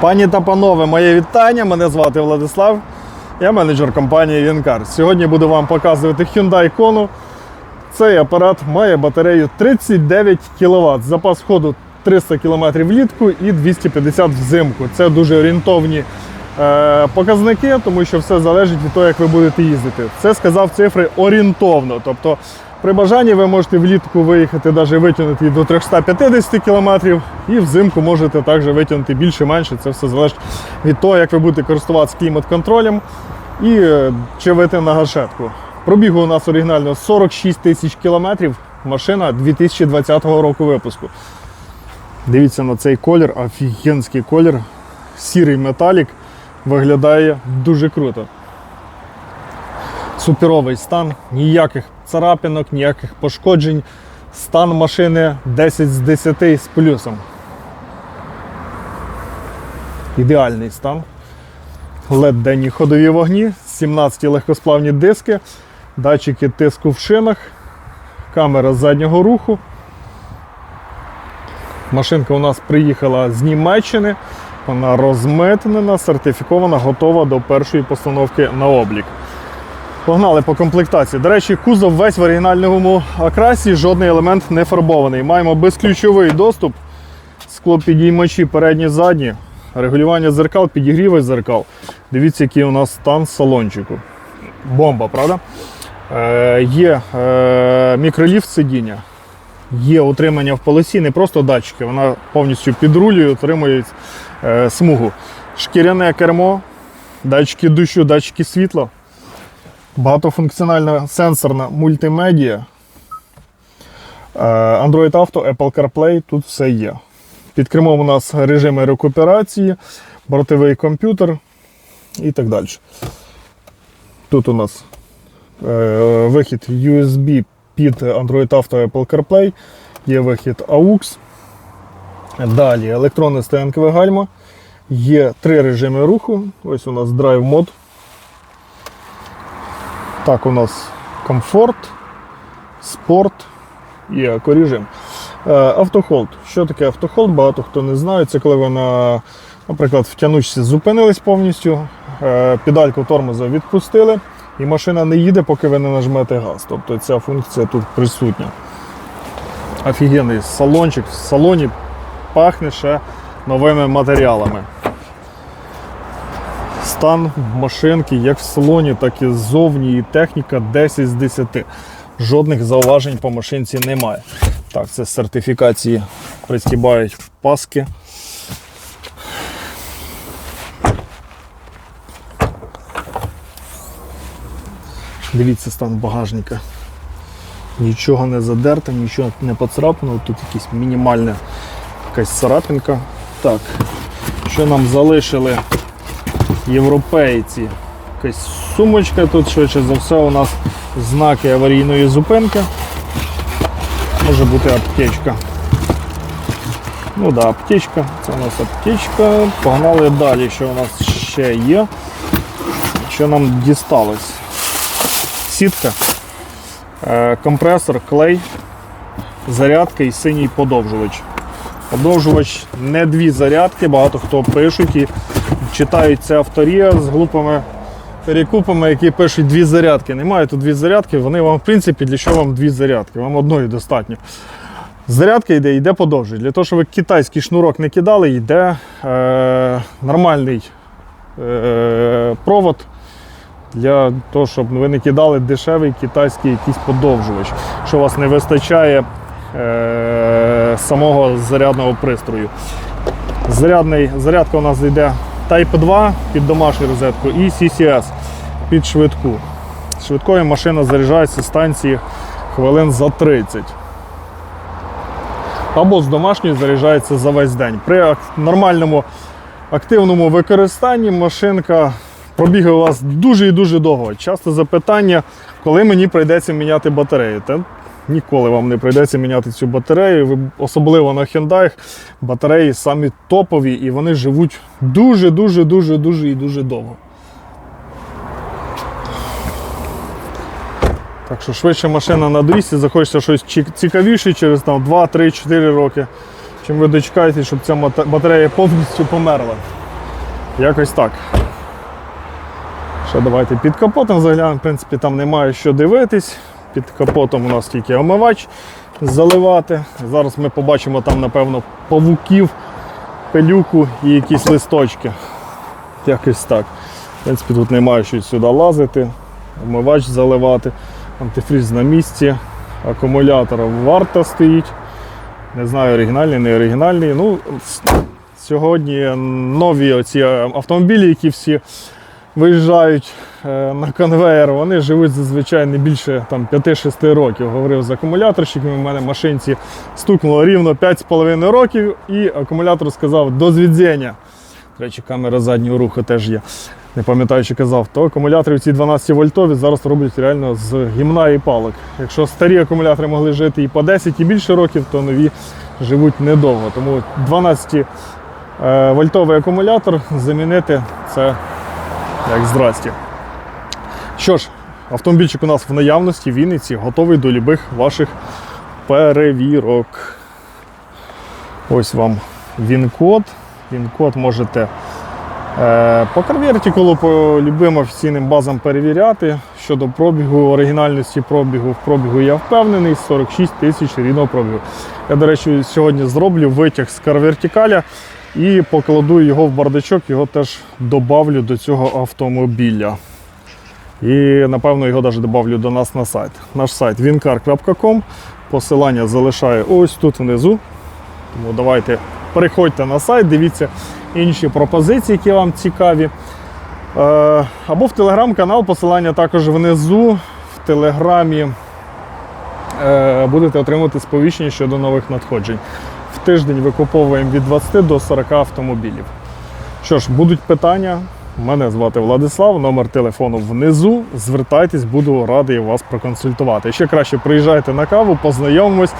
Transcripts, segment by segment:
Пані та панове, моє вітання. Мене звати Владислав. Я менеджер компанії Вінкар. Сьогодні буду вам показувати Hyundai Kona. Цей апарат має батарею 39 кВт. Запас ходу 300 км влітку і 250 взимку. Це дуже орієнтовні е, показники, тому що все залежить від того, як ви будете їздити. Це сказав цифри орієнтовно. Тобто при бажанні ви можете влітку виїхати, навіть витягнути до 350 км, і взимку можете також витягнути більше-менше. Це все залежить від того, як ви будете користуватися клімат-контролем і е, чи вийти на гашетку. Пробігу у нас оригінально 46 тисяч кілометрів. Машина 2020 року випуску. Дивіться на цей колір, офігенський колір. Сірий металік виглядає дуже круто. Суперовий стан, ніяких царапинок, ніяких пошкоджень. Стан машини 10 з 10 з плюсом. Ідеальний стан. led денні ходові вогні, 17 легкосплавні диски, датчики тиску в шинах, камера заднього руху. Машинка у нас приїхала з Німеччини. Вона розмитнена, сертифікована, готова до першої постановки на облік. Погнали по комплектації. До речі, кузов весь в оригінальному окрасі, жодний елемент не фарбований. Маємо безключовий доступ, склопідіймачі передні, задні, регулювання зеркал, підігріви зеркал. Дивіться, який у нас стан салончику. Бомба, правда? Е, є е, мікроліфт сидіння, є утримання в полосі, не просто датчики, вона повністю підрулює, утримує е, смугу. Шкіряне кермо, датчики дощу, датчики світла, багатофункціональна сенсорна мультимедіа, е, Android Auto, Apple CarPlay, тут все є. Під кермом у нас режими рекуперації, бортовий комп'ютер і так далі. Тут у нас е, вихід USB під Android Auto Apple CarPlay, є вихід AUX. Далі електронне стоянкове гальма. Є три режими руху. Ось у нас Drive Mode. Так, у нас комфорт, спорт і екорежим. Е, Автохолд. Що таке автохолд? Багато хто не знає. Це коли ви на, наприклад, в тянучці зупинились повністю, е, педальку тормоза відпустили, і машина не їде, поки ви не нажмете газ. Тобто ця функція тут присутня. Офігенний салончик. В салоні пахне ще новими матеріалами. Стан машинки як в салоні, так і ззовні, і техніка 10 з 10. Жодних зауважень по машинці немає. Так, це сертифікації пристібають паски. Дивіться стан багажника. Нічого не задерто, нічого не поцарапано. Тут якась мінімальна якась царапинка. Так, що нам залишили європейці? Якась сумочка тут, швидше за все, у нас знаки аварійної зупинки. Може бути аптечка. Ну да, аптечка. Це у нас аптечка. Погнали далі, що у нас ще є. Що нам дісталось? Сітка, е, компресор, клей, зарядка і синій подовжувач. Подовжувач не дві зарядки, багато хто пишуть і читають це авторія з глупими перекупами, які пишуть дві зарядки. Немає тут дві зарядки, вони вам, в принципі, для чого вам дві зарядки? Вам одної достатньо. Зарядка йде, йде подовжує. Для того, щоб ви китайський шнурок не кидали, йде е, нормальний е, провод для того, щоб ви не кидали дешевий китайський якийсь подовжувач, що у вас не вистачає е, самого зарядного пристрою. Зарядний, зарядка у нас йде Type 2 під домашню розетку і CCS під швидку. Швидкою машина заряджається з станції хвилин за 30. Або з домашньої заряджається за весь день. При нормальному активному використанні машинка пробігає у вас дуже і дуже довго. Часто запитання, коли мені прийдеться міняти батарею. Ніколи вам не прийдеться міняти цю батарею. Ви, особливо на Hyundai батареї самі топові і вони живуть дуже, дуже, дуже, і дуже довго. Так що швидше машина на 200, захочеться щось цікавіше через там, 2, 3, 4 роки. Чим ви дочекаєте, щоб ця батарея повністю померла. Якось так. Ще давайте під капотом заглянемо. В принципі, там немає що дивитись. Під капотом у нас тільки омивач заливати. Зараз ми побачимо там, напевно, павуків, пилюку і якісь листочки. Якось так. В принципі, тут немає що сюди лазити, омивач заливати, антифріз на місці, акумулятор варта стоїть. Не знаю, оригінальний, не оригінальний. Ну, сьогодні нові оці автомобілі, які всі виїжджають е, на конвейер, вони живуть зазвичай не більше там, 5-6 років. Говорив з акумуляторщиками, у мене машинці стукнуло рівно 5,5 років, і акумулятор сказав до звідзення. До речі, камера заднього руху теж є. Не пам'ятаю, чи казав, то акумулятори ці 12 вольтові зараз роблять реально з гімна і палок. Якщо старі акумулятори могли жити і по 10 і більше років, то нові живуть недовго. Тому 12 е, вольтовий акумулятор замінити це як здрасті. Що ж, автомобільчик у нас в наявності в Вінниці готовий до любих ваших перевірок. Ось вам він-код. Він-код можете е, по карвертикулу, по любим офіційним базам перевіряти. Щодо пробігу, оригінальності пробігу, в пробігу я впевнений, 46 тисяч рідного пробігу. Я, до речі, сьогодні зроблю витяг з карвертикаля і покладу його в бардачок, його теж добавлю до цього автомобіля. І напевно його навіть добавлю до нас на сайт. Наш сайт wincar.com. Посилання залишаю ось тут внизу. Тому давайте переходьте на сайт, дивіться інші пропозиції, які вам цікаві. Е, Або в телеграм-канал, посилання також внизу. В телеграмі е, будете отримувати сповіщення щодо нових надходжень. В тиждень викуповуємо від 20 до 40 автомобілів. Що ж, будуть питання. Мене звати Владислав, номер телефону внизу. Звертайтесь, буду радий вас проконсультувати. Ще краще приїжджайте на каву, познайомимось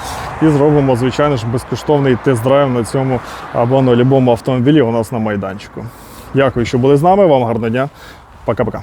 і зробимо, звичайно ж, безкоштовний тест-драйв на цьому або на будь-якому автомобілі у нас на майданчику. Дякую, що були з нами. Вам гарного дня. Пока-пока.